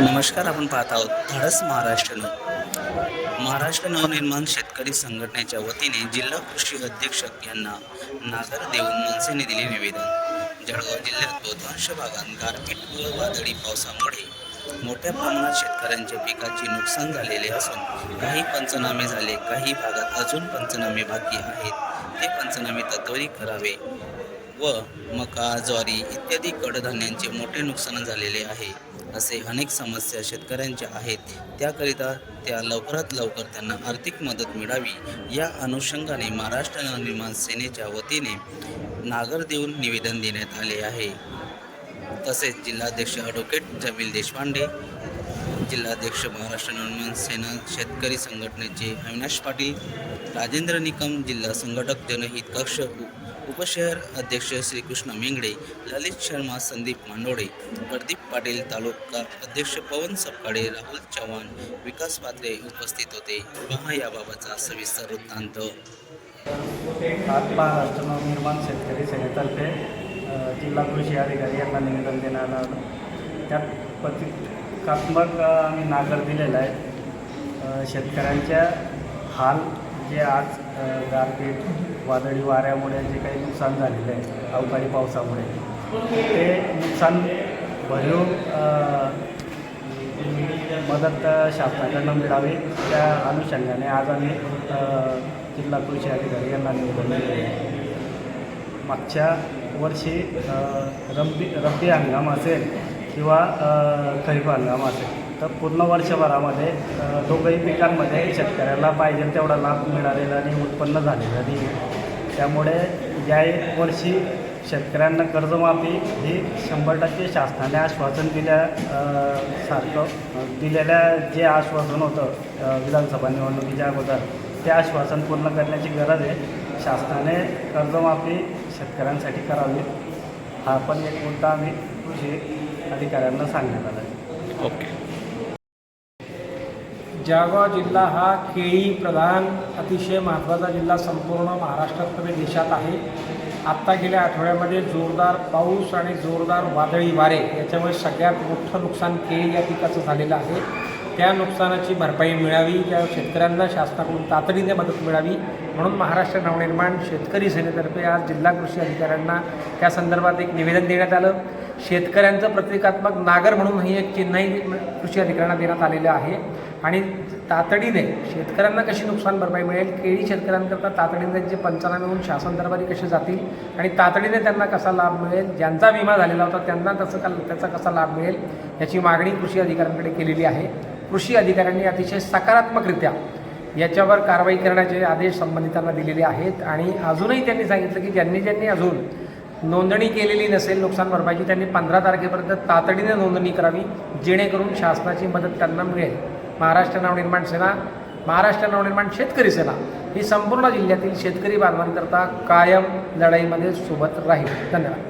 नमस्कार आपण पाहत आहोत धडस महाराष्ट्र नव महाराष्ट्र नवनिर्माण शेतकरी संघटनेच्या वतीने जिल्हा कृषी अधीक्षक यांना नागर देऊन मनसेने दिले निवेदन. जळगाव जिल्ह्यात बहुतांश भागात गारपीट व वादळी पावसामुळे मोठ्या प्रमाणात शेतकऱ्यांच्या पिकाचे नुकसान झालेले असून काही पंचनामे झाले काही भागात अजून पंचनामे बाकी आहेत. ते पंचनामे तत्वरी करावे. व मका ज्वारी इत्यादी कडधान्यांचे मोठे नुकसान झालेले आहे असे अनेक समस्या शेतकऱ्यांच्या आहेत. त्याकरिता त्या लवकरात लवकर त्यांना आर्थिक मदत मिळावी या अनुषंगाने महाराष्ट्र नवनिर्माण सेनेच्या वतीने नागर देऊन निवेदन देण्यात आले आहे. तसेच जिल्हाध्यक्ष ॲडव्होकेट जमील देशपांडे जिल्हाध्यक्ष महाराष्ट्र नवनिर्माण सेना शेतकरी संघटनेचे अविनाश पाटील राजेंद्र निकम जिल्हा संघटक जनहित कक्ष उपशहर अध्यक्ष श्रीकृष्ण मेंगडे ललित शर्मा संदीप मांडोडे प्रदीप पाटील तालुका अध्यक्ष पवन सपकाळे राहुल चव्हाण विकास पात्रे उपस्थित होते. पहा याबाबतचा सविस्तर वृत्तांत. आज महाराष्ट्र नवनिर्माण शेतकरी सेनेतर्फे जिल्हा कृषी अधिकारी यांना निवेदन देण्यात आलं. त्यात एकात्मक आम्ही नागर दिलेला आहे. शेतकऱ्यांच्या हाल जे आज गारपीट वादळी वाऱ्यामुळे जे काही नुकसान झालेलं आहे अवकाळी पावसामुळे ते नुकसान भरीव मदत शासनाकडनं मिळावी त्या अनुषंगाने आज आम्ही जिल्हा कृषी अधिकारी यांना निवडून मागच्या वर्षी रब्बी रब्बी हंगाम असेल किंवा खरीप हंगाम असेल तर पूर्ण वर्षभरामध्ये दोघंही पिकांमध्ये शेतकऱ्याला पाहिजे तेवढा लाभ मिळालेला आणि उत्पन्न झालेलं नाही. त्यामुळे या एक वर्षी शेतकऱ्यांना कर्जमाफी ही शंभर टक्के शासनाने आश्वासन दिल्या सारखं दिलेल्या जे आश्वासन होतं विधानसभा निवडणुकीच्या अगोदर ते आश्वासन पूर्ण करण्याची गरज आहे. शासनाने कर्जमाफी शेतकऱ्यांसाठी करावी. हा पण एक मुद्दा आम्ही कृषी अधिकाऱ्यांना सांगण्यात आला आहे. ओके. जळगाव जिल्हा हा केळी प्रधान अतिशय महत्त्वाचा जिल्हा संपूर्ण महाराष्ट्रात नव्हे देशात आहे. आत्ता गेल्या आठवड्यामध्ये जोरदार पाऊस आणि जोरदार वादळी वारे याच्यामुळे सगळ्यात मोठं नुकसान केळी या पिकाचं झालेलं आहे. त्या नुकसानाची भरपाई मिळावी त्या शेतकऱ्यांना शासनाकडून तातडीने मदत मिळावी म्हणून महाराष्ट्र नवनिर्माण शेतकरी सेनेतर्फे आज जिल्हा कृषी अधिकाऱ्यांना त्या संदर्भात एक निवेदन देण्यात आलं. शेतकऱ्यांचं प्रतिकात्मक नागर म्हणून ही एक चिन्हही कृषी अधिकाऱ्यांना देण्यात आलेलं आहे. आणि तातडीने शेतकऱ्यांना कशी नुकसान भरपाई मिळेल केळी शेतकऱ्यांकरता तातडीने जे पंचनामे होऊन शासन दरबारी कसे जातील आणि तातडीने त्यांना कसा लाभ मिळेल ज्यांचा विमा झालेला होता त्यांना तसं का त्याचा कसा लाभ मिळेल याची मागणी कृषी अधिकाऱ्यांकडे केलेली आहे. कृषी अधिकाऱ्यांनी अतिशय सकारात्मकरित्या याच्यावर कारवाई करण्याचे आदेश संबंधितांना दिलेले आहेत. आणि अजूनही त्यांनी सांगितलं की ज्यांनी ज्यांनी अजून नोंदणी केलेली नसेल नुकसान भरपाईची त्यांनी पंधरा तारखेपर्यंत तातडीने नोंदणी करावी जेणेकरून शासनाची मदत त्यांना मिळेल. महाराष्ट्र नवनिर्माण सेना महाराष्ट्र नवनिर्माण शेतकरी सेना ही संपूर्ण जिल्ह्यातील शेतकरी बांधवांकरता कायम लढाईमध्ये सोबत राहील. धन्यवाद.